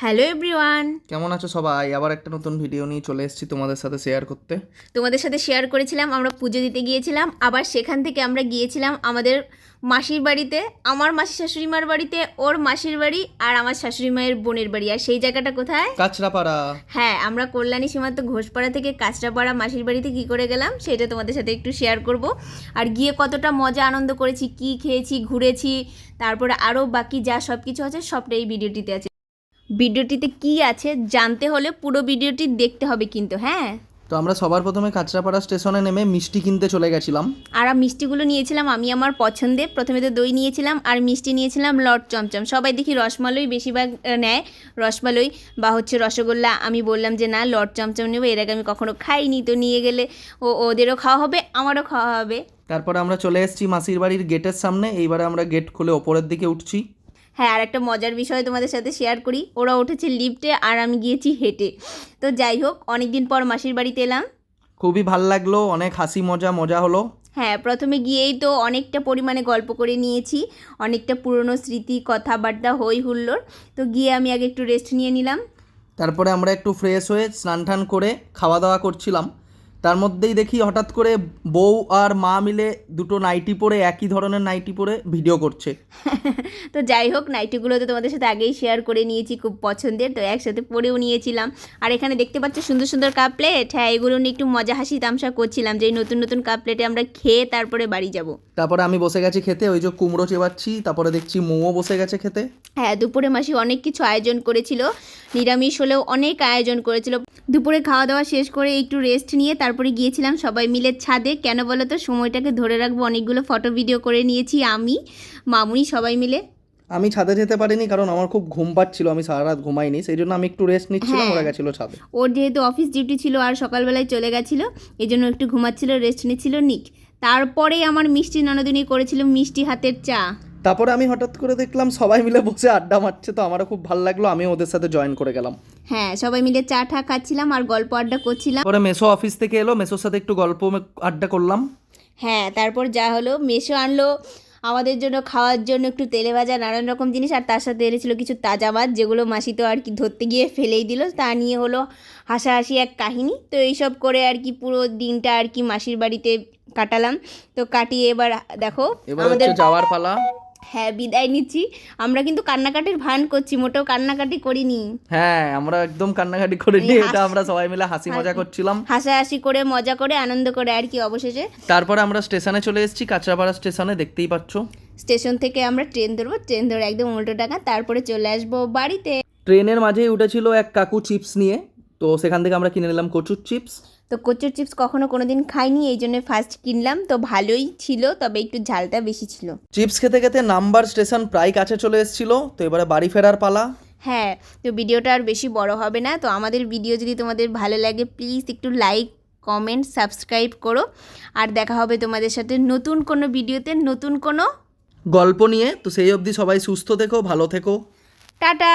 Hello everyone. কেমন আছো সবাই? আবার একটা নতুন ভিডিও নিয়ে চলে এসেছি তোমাদের সাথে শেয়ার করতে। তোমাদের সাথে শেয়ার করেছিলাম আমরা পুজো দিতে গিয়েছিলাম আবার সেখান থেকে আমরা গিয়েছিলাম আমাদের মাসির বাড়িতে আমার মাসি শাশুড়ি মার বাড়িতে ওর মাসির বাড়ি আর আমার শাশুড়ি মায়ের বোনের বাড়ি। আর সেই জায়গাটা কোথায়? কাঁচরাপাড়া। হ্যাঁ আমরা কল্যাণী সীমান্ত ঘোষপাড়া থেকে কাঁচরাপাড়া মাসির বাড়িতে কী করে গেলাম সেটা তোমাদের সাথে একটু শেয়ার করব। আর গিয়ে কতটা মজা আনন্দ করেছি কি খেয়েছি ঘুরেছি তারপরে আরও বাকি যা সব কিছু আছে সবটাই এই ভিডিওটিতে আছে। ভিডিওটিতে কি আছে জানতে হলে পুরো ভিডিওটি দেখতে হবে কিন্তু হ্যাঁ? তো আমরা সবার প্রথমে কাঁচরাপাড়া স্টেশনে নেমে মিষ্টি কিনতে চলে গেছিলাম। আর আমি মিষ্টিগুলো নিয়েছিলাম আমি আমার পছন্দের। প্রথমে তো দই নিয়েছিলাম আর মিষ্টি নিয়েছিলাম লট চমচম। সবাই দেখি রসমালাই বেশিরভাগ নেয় রসমালাই বা হচ্ছে রসগোল্লা। আমি বললাম যে না লট চমচম নেব এর আগে আমি কখনো খাইনি তো নিয়ে গেলে ও ওদেরও খাওয়া হবে আমারও খাওয়া হবে। তারপরে আমরা চলে এসেছি মাসির বাড়ির গেটের সামনে। এইবারে আমরা গেট খুলে ওপরের দিকে উঠছি। হ্যাঁ আর একটা মজার বিষয় তোমাদের সাথে শেয়ার করি। ওরা উঠেছে লিফটে আর আমি গিয়েছি হেঁটে। তো যাই হোক অনেক দিন পর মাসির বাড়িতে এলাম। খুবই ভালো লাগল অনেক হাসি মজা মজা হলো। হ্যাঁ প্রথমে গিয়েই তো অনেকটা পরিমাণে গল্প করে নিয়েছি। অনেকটা পুরনো স্মৃতি কথাবার্তা হই হুল্লোড়। তো গিয়ে আমি আগে একটু রেস্ট নিয়ে নিলাম। তারপরে আমরা একটু ফ্রেশ হয়ে স্নান টান করে খাওয়া দাওয়া করছিলাম। তার মধ্যেই দেখি হঠাৎ করে বউ আর মা মিলে দুটো নাইটি পরে একই ধরনের নাইটি পরে ভিডিও করছে। তো যাই হোক নাইটিগুলো তো তোমাদের সাথে আগেই শেয়ার করে নিয়েছি খুব পছন্দের। তো একসাথে পরেও নিয়েছিলাম। আর এখানে দেখতে পাচ্ছ সুন্দর সুন্দর কাপ প্লেট হ্যাঁ এগুলো নিয়ে একটু মজা হাসি তামসা করছিলাম যে নতুন নতুন কাপ প্লেটে আমরা খেয়ে তারপরে বাড়ি যাব। তারপরে আমি বসে গেছি খেতে ওই যে কুমড়ো চেবাচ্ছি তারপরে দেখছি মোমো বসে গেছে খেতে। হ্যাঁ দুপুরে মাসি অনেক কিছু আয়োজন করেছিল। নিরামিষ হলেও অনেক আয়োজন করেছিল। দুপুরে খাওয়া দাওয়া শেষ করে একটু রেস্ট নিয়ে তারপরে গিয়েছিলাম সবাই মিলে ছাদে। কেন বলো তো সময়টাকে ধরে রাখব অনেকগুলো ফটো ভিডিও করে নিয়েছি আমি মামুনি সবাই মিলে। আমি ছাদে যেতে পারিনি কারণ আমার খুব ঘুম পাচ্ছিল আমি সারা রাত ঘুমাইনি সেই জন্য আমি একটু রেস্ট নিচ্ছিলাম হ্যাঁ। ওরা গেছিল ছাদে। ওর যেহেতু অফিস ডিউটি ছিল আর সকালবেলায় চলে গেছিল এই জন্য একটু ঘুমাচ্ছিল রেস্ট নিচ্ছিল নিক। তারপরে আমার মিষ্টি ননদিনী করেছিল মিষ্টি হাতের চা। তারপরে আমি হঠাৎ করে দেখলাম সবাই মিলে বসে আড্ডা মারছে তো আমারও খুব ভালো লাগল আমি ওদের সাথে জয়েন করে গেলাম। হ্যাঁ সবাই মিলে চা ঠা খাচ্ছিলাম আর গল্প আড্ডা করছিলাম। তারপরে মেসো অফিস থেকে এলো মেসোর সাথে একটু গল্প আড্ডা করলাম। হ্যাঁ তারপর যা হলো মেসো আনলো আমাদের জন্য খাওয়ার জন্য একটু তেলে ভাজা নানান রকম জিনিস আর তার সাথে এনেছিল কিছু তাজা মাছ যেগুলো মাসি তো আর কি ধরতে গিয়ে ফেলেই দিল তা নিয়ে হলো হাসাহাসি এক কাহিনী। তো এইসব করে আর কি পুরো দিনটা আর কি মাসির বাড়িতে কাটালাম। তো কাটিয়ে এবার দেখো আমাদের যাওয়ার পালা। হ্যাঁ বিদায় নিচ্ছি। আমরা কিন্তু কান্নাকাটির ভান করছি মোটেও কান্নাকাটি করিনি। হ্যাঁ আমরা একদম কান্নাকাটি করে নিয়ে এটা আমরা সবাই মিলে হাসি মজা করছিলাম। হাসাহাসি করে মজা করে আনন্দ করে আর কি অবশেষে? তারপরে আমরা স্টেশনে চলে এসেছি কাঁচরাপাড়া স্টেশনে দেখতেই পাচ্ছ। স্টেশন থেকে আমরা ট্রেন ধরবো ট্রেন ধরে একদম উল্টো টাকা তারপরে চলে আসব বাড়িতে। ট্রেনের মাঝেই উঠেছিল এক কাকু চিপস নিয়ে তো সেখান থেকে আমরা কিনে নিলাম কচুর চিপস। তো কচুর চিপস কখনো কোনো দিন খাইনি এই জন্য ফার্স্ট কিনলাম। তো ভালোই ছিল তবে একটু ঝালটা বেশি ছিল। চিপস খেতে খেতে নাম্বার স্টেশন প্রায় কাছে চলে এসেছিল তো এবারে বাড়ি ফেরার পালা। হ্যাঁ তো ভিডিওটা আর বেশি বড় হবে না তো আমাদের ভিডিও যদি তোমাদের ভালো লাগে প্লিজ একটু লাইক কমেন্ট সাবস্ক্রাইব করো। আর দেখা হবে তোমাদের সাথে নতুন কোনো ভিডিওতে নতুন কোনো গল্প নিয়ে। তো সেই অবধি সবাই সুস্থ থেকো ভালো থেকো। টাটা!